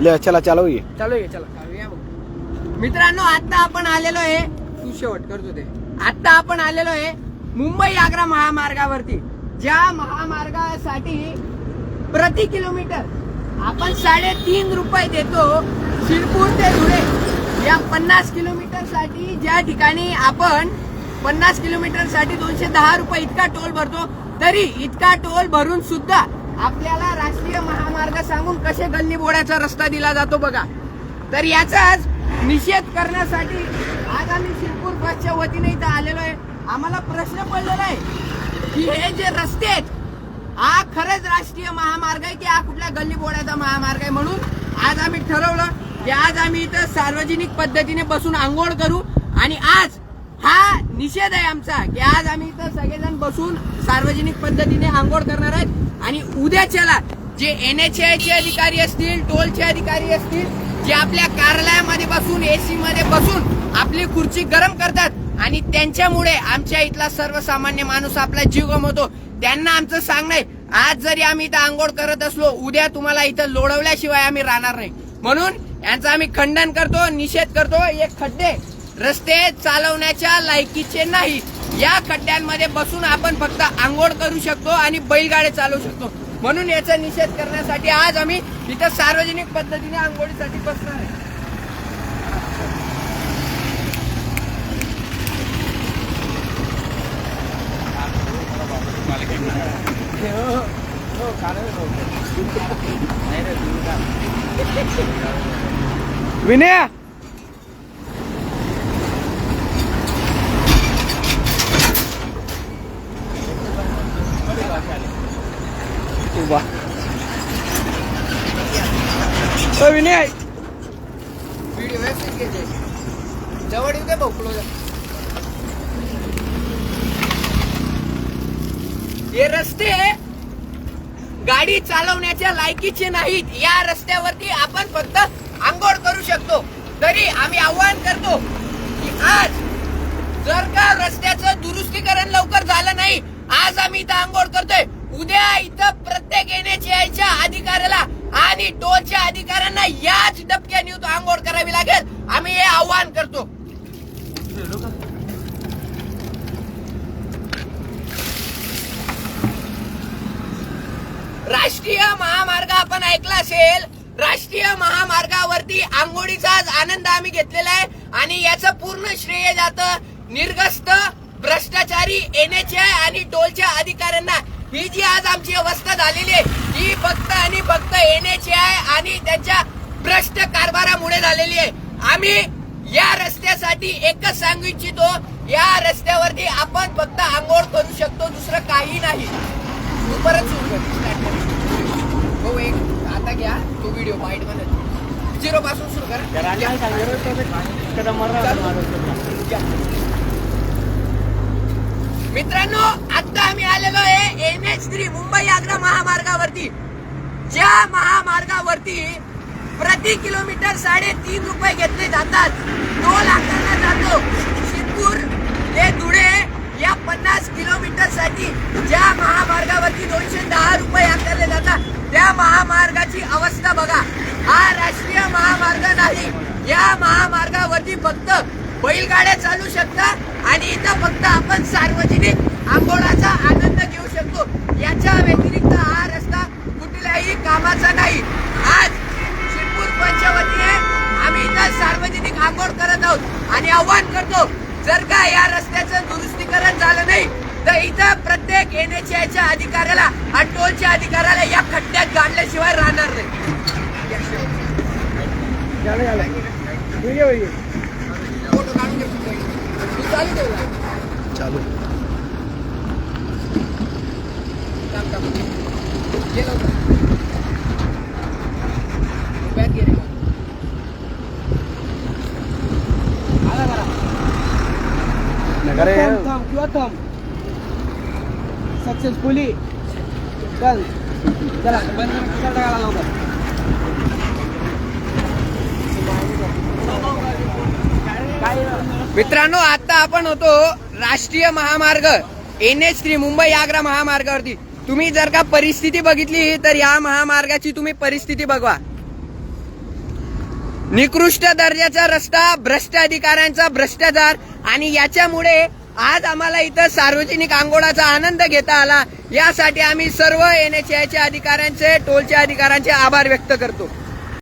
ले चला चालू ये चालू. ये चला चालूया मग. मित्रांनो आता आपण आलेलो आहे तू शेवट करतो ते. आता आपण आलेलो आहे मुंबई आग्रा महामार्गावरती. ज्या महामार्गासाठी प्रति किलोमीटर आपण साडेतीन रुपये देतो शिरपूर ते धुळे या पन्नास किलोमीटरसाठी ज्या ठिकाणी आपण पन्नास किलोमीटरसाठी दोनशे दहा रुपये इतका टोल भरतो तरी इतका टोल भरून सुद्धा आपल्याला राष्ट्रीय महामार्ग सांगून कसे गल्ली बोड्याचा रस्ता दिला जातो बघा. तर याचाच निषेध करण्यासाठी आज आम्ही शिरपूर बसच्या वतीने इथं आलेलो आहे. आम्हाला प्रश्न पडलेला आहे की हे जे रस्ते आहेत हा खरंच राष्ट्रीय महामार्ग आहे की हा कुठल्या गल्ली बोड्याचा महामार्ग आहे म्हणून आज आम्ही ठरवलं की आज आम्ही इथं सार्वजनिक पद्धतीने बसून आंघोळ करू आणि आज हा निषेध आहे आमचा की आज आम्ही इथं सगळेजण बसून सार्वजनिक पद्धतीने आंघोळ करणार आहेत. आणि उद्याच्याला जे एन एच चे अधिकारी असतील टोलचे अधिकारी असतील जे आपल्या कार्यालयामध्ये बसून एसी मध्ये बसून आपली खुर्ची गरम करतात आणि त्यांच्यामुळे आमच्या इथला सर्वसामान्य माणूस आपला जीव गमवतो. त्यांना आमचं सांगणं आहे आज जरी आम्ही इथं आंघोळ करत असलो उद्या तुम्हाला इथं लोडवल्याशिवाय आम्ही राहणार नाही. म्हणून यांचं आम्ही खंडन करतो निषेध करतो. हे खड्डे रस्ते चालवण्याच्या लायकीचे नाही. या खड्ड्यांमध्ये बसून आपण फक्त आंघोळ करू शकतो आणि बैलगाडे चालवू शकतो. म्हणून याचा निषेध करण्यासाठी आज आम्ही इथं सार्वजनिक पद्धतीने आंघोळीसाठी बसणार आहे. विनय! विनय व्हिडिओ व्यवस्थित घ्यायचे जवळ येऊ दे भाऊ हे रस्ते गाडी चालवण्याच्या लायकीचे नाहीत. या रस्त्यावरती आपण फक्त आंघोळ करू शकतो. तरी आम्ही आव्हान करतो की आज जर का रस्त्याचं दुरुस्तीकरण लवकर झालं नाही आज आम्ही इथं आंघोळ करतोय. उद्या इथं प्रत्येक येण्याच्या अधिकाऱ्याला आणि टोल अधिकाऱ्यांना याच डबक्याने इथं आंघोळ करावी लागेल. आम्ही हे आवाहन करतो. राष्ट्रीय महामार्ग आपण ऐकला असेल राष्ट्रीय महामार्गावरती आंघोळीचा आज आनंद आम्ही घेतलेला आहे आणि याचं पूर्ण श्रेय जातं निर्गस्त भ्रष्टाचारी एनएचआय आणि टोलच्या अधिकाऱ्यांना. ही जी आज आमची अवस्था झालेली आहे ही फक्त आणि फक्त एनएचआय आणि त्यांच्या भ्रष्ट कारभारामुळे झालेली आहे. आम्ही या रस्त्यासाठी एकच सांगू इच्छितो या रस्त्यावरती आपण फक्त आंघोळ करू शकतो दुसरं काही नाही. तू परत सुरू. हो एक आता घ्या तो व्हिडिओ वाईट बनत झिरो पासून सुरू करा. मित्रांनो आता आम्ही आलेलो आहे N H three Mumbai Agra महामार्गावरती. ज्या महामार्गावरती प्रति किलोमीटर साडेतीन रुपये घेतले जातात टोल आकारला जातो. शिरपूर ते धुळे या पन्नास किलोमीटरसाठी ज्या महामार्गावरती दोनशे दहा रुपये आकारले जातात त्या महामार्गाची अवस्था बघा. हा राष्ट्रीय महामार्ग नाही या महामार्गावरती फक्त बैलगाड्या चालू शकतात आणि इथं फक्त आपण सार्वजनिक आंघोळाचा आनंद घेऊ शकतो. याच्या व्यतिरिक्त हा रस्ता कुठल्याही कामाचा नाही. आज शिरपूर पंचवतीने आम्ही इथं सार्वजनिक आंघोळ करत आहोत आणि आव्हान करतो जर का या रस्त्याचं दुरुस्तीकरण झालं नाही तर इथं प्रत्येक एनएचआयच्या अधिकाऱ्याला आणि टोलच्या अधिकाऱ्याला या खड्ड्यात गाडल्याशिवाय राहणार नाही. चालू ठेव थांब, आला थांब किंवा थांब सक्सेसफुली चल चला बंद कर टाकायला मित्रांनो आता आपण होतो राष्ट्रीय महामार्ग N H three Mumbai Agra महामार्गावरती. तुम्ही जर का परिस्थिती बघितली तर या महामार्गाची तुम्ही परिस्थिती बघवा. निकृष्ट दर्जाचा रस्ता भ्रष्ट अधिकाऱ्यांचा भ्रष्टाचार आणि याच्यामुळे आज आम्हाला इथं सार्वजनिक आंघोळाचा आनंद घेता आला. यासाठी आम्ही सर्व एन एच अधिकाऱ्यांचे टोलच्या अधिकाऱ्यांचे आभार व्यक्त करतो.